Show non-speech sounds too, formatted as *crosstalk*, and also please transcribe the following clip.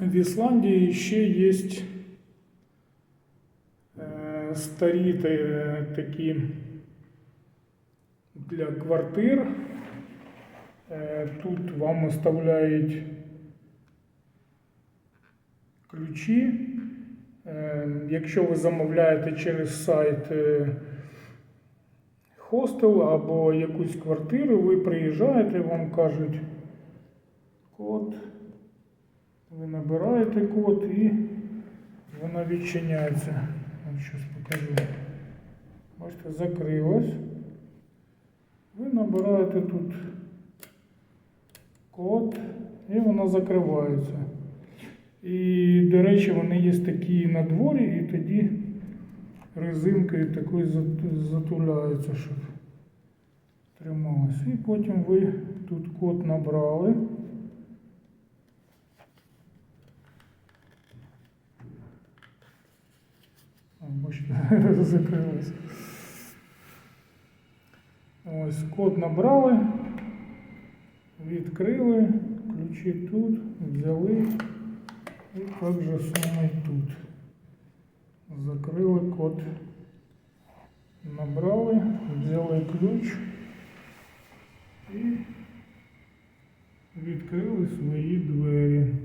В Ісландії ще є е, старі такі для квартир. Е, Тут вам оставляють ключі. Якщо ви замовляєте через сайт хостел або якусь квартиру, ви приїжджаєте, вам кажуть код. Набираєте код і вона відчиняється. От щось покажу. Бачите, закрилась. Ви набираєте тут код і вона закривається. І, до речі, вони є такі на дворі, і тоді резинкою такою затуляється, щоб трималось. І потім ви тут код набрали. Бачите, *laughs* закрилось. Ось код набрали, відкрили, ключі тут, взяли і так же само і тут. Закрили код. Набрали, взяли ключ і відкрили свої двері.